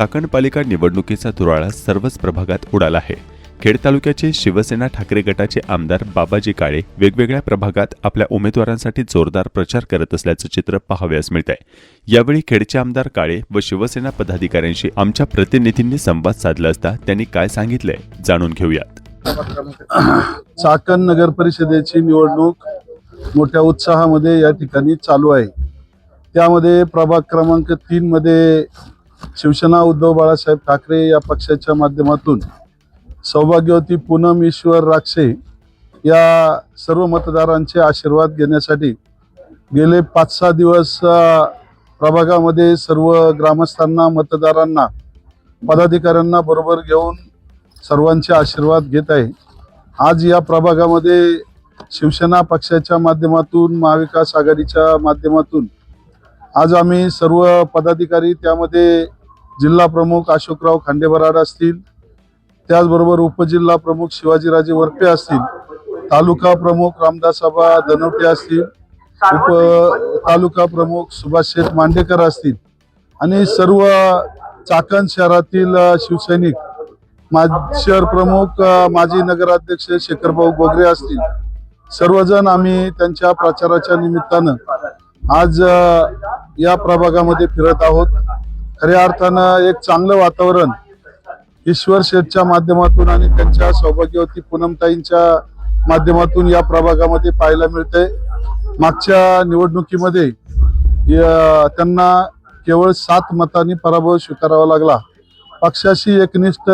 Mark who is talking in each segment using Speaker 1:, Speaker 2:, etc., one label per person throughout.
Speaker 1: चाकण पालिका निवडणुकीचा धुराळा सर्वच प्रभागात उडाला आहे. खेड तालुक्याचे शिवसेना ठाकरे गटाचे आमदार बाबाजी काळे वेगवेगळ्या प्रभागात आपल्या उमेदवारांसाठी जोरदार प्रचार करत असल्याचं चित्र पाहावयास मिळत आहे यावेळी खेडचे आमदार काळे व शिवसेना पदाधिकाऱ्यांशी आमच्या प्रतिनिधींनी संवाद साधला असता त्यांनी काय सांगितलंय जाणून घेऊयात.
Speaker 2: चाकण नगर परिषदेची निवडणूक मोठ्या उत्साहामध्ये या ठिकाणी चालू आहे. त्यामध्ये प्रभाग क्रमांक तीन मध्ये शिवसेना उद्धव बाळासाहेब ठाकरे या पक्षाच्या माध्यमातून सौभाग्यवती पूनम ईश्वर राक्षे या सर्व मतदारांचे आशीर्वाद घेण्यासाठी गेले पाच सहा दिवस प्रभागामध्ये सर्व ग्रामस्थांना मतदारांना पदाधिकाऱ्यांना बरोबर घेऊन सर्वांचे आशीर्वाद घेत आहे. आज या प्रभागामध्ये शिवसेना पक्षाच्या माध्यमातून महाविकास आघाडीच्या माध्यमातून आज आम्ही सर्व पदाधिकारी त्यामध्ये जिल्हा प्रमुख अशोकराव खांडेबराड असतील त्याचबरोबर उपजिल्हा प्रमुख शिवाजीराजे वरपे असतील तालुका प्रमुख रामदासबा धनवटे असतील उप तालुका प्रमुख सुभाष शेठ मांडेकर असतील आणि सर्व चाकण शहरातील शिवसैनिक मा शहर प्रमुख माजी नगराध्यक्ष शेखरभाऊ गोगरे असतील. सर्वजण आम्ही त्यांच्या प्रचाराच्या निमित्तानं आज या प्रभागामध्ये फिरत आहोत. खऱ्या अर्थानं एक चांगलं वातावरण ईश्वर शेठच्या माध्यमातून आणि त्यांच्या सौभाग्यवती पूनमताईंच्या माध्यमातून या प्रभागामध्ये पाहायला मिळते मागच्या निवडणुकीमध्ये त्यांना केवळ सात मतांनी पराभव स्वीकारावा लागला. पक्षाशी एकनिष्ठ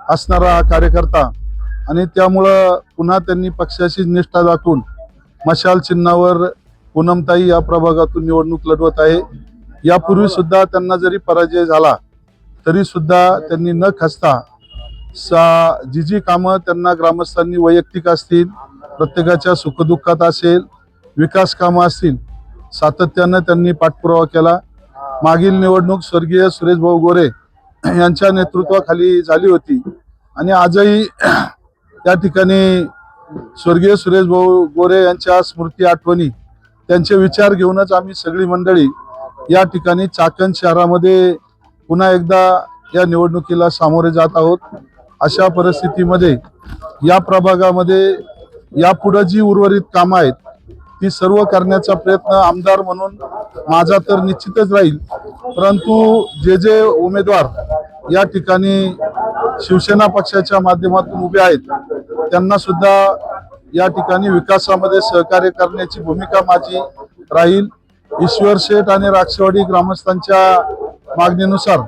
Speaker 2: असणारा हा कार्यकर्ता आणि त्यामुळं पुन्हा त्यांनी पक्षाशी निष्ठा दाखवून मशाल चिन्हावर पूनमताई या प्रभागातून निवडणूक लढवत आहे. यापूर्वी सुद्धा त्यांना जरी पराजय झाला तरी सुद्धा त्यांनी न खचता सा जी जी कामं त्यांना ग्रामस्थांनी वैयक्तिक असतील प्रत्येकाच्या सुखदुःखात असेल विकास कामं असतील सातत्यानं त्यांनी पाठपुरावा केला. मागील निवडणूक स्वर्गीय सुरेश भाऊ गोरे यांच्या नेतृत्वाखाली झाली होती. आणि आजही त्या ठिकाणी स्वर्गीय सुरेश भाऊ गोरे यांच्या स्मृती आठवणी त्यांचे विचार घेऊनच आम्ही सगळी मंडळी या ठिकाणी चाकण शहरामध्ये पुन्हा एकदा या निवडणुकीला सामोरे जात आहोत. अशा परिस्थितीमध्ये या प्रभागामध्ये यापुढं जी उर्वरित कामं आहेत ती सर्व करण्याचा प्रयत्न आमदार म्हणून माझा तर निश्चितच राहील. परंतु जे जे उमेदवार या ठिकाणी शिवसेना पक्षाच्या माध्यमातून उभे आहेत त्यांना सुद्धा या ठिकाणी विकासामध्ये सहकार्य करण्याची भूमिका माझी राहील. ईश्वर शेठ आणि राक्षवाडी ग्रामस्थांच्या मागणीनुसार